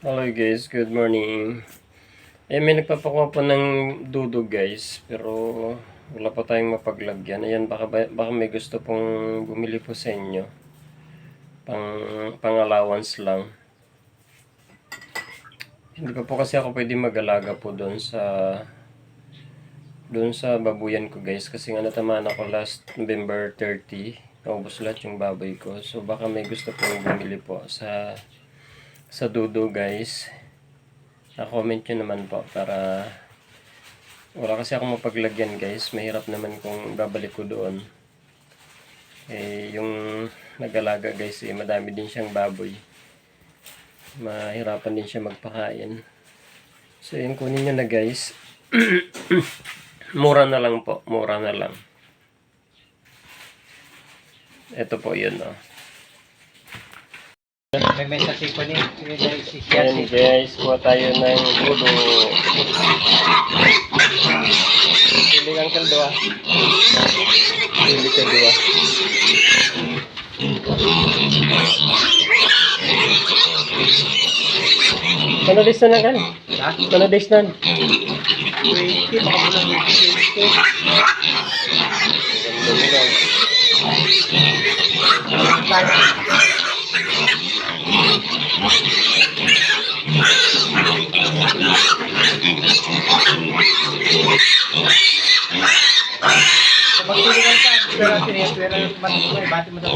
Hello guys, good morning. Eh, may nagpapakuha po ng dudog guys, pero wala pa tayong mapaglagyan. Ayan, baka, ba- baka may gusto pong bumili po sa inyo. Pang, pang allowance lang. Hindi pa po kasi ako pwede mag-alaga po doon sa doon sa babuyan ko guys kasi nga natamaan ako last November 30 naubos lahat yung baboy ko so baka may gusto pong bumili po sa sa dudo guys na-comment nyo naman po para wala kasi akong mapaglagyan guys. Mahirap naman kung babalik ko doon. Eh yung nag-alaga guys eh madami din siyang baboy. Mahirapan din siya magpakain. So yun kunin nyo na guys. Mura na lang po. Mura na lang. Ito po yun oh May may sa tipo ni si Ayan guys, kuha tayo ng budo. Pili kang kaldo ah. Pili ka dua. Ano days na kan? Ha? Ano days na? 20 baka mo lang yung 20. Magtulungan ka. Pero pinipira, mati mo, bati mo daw.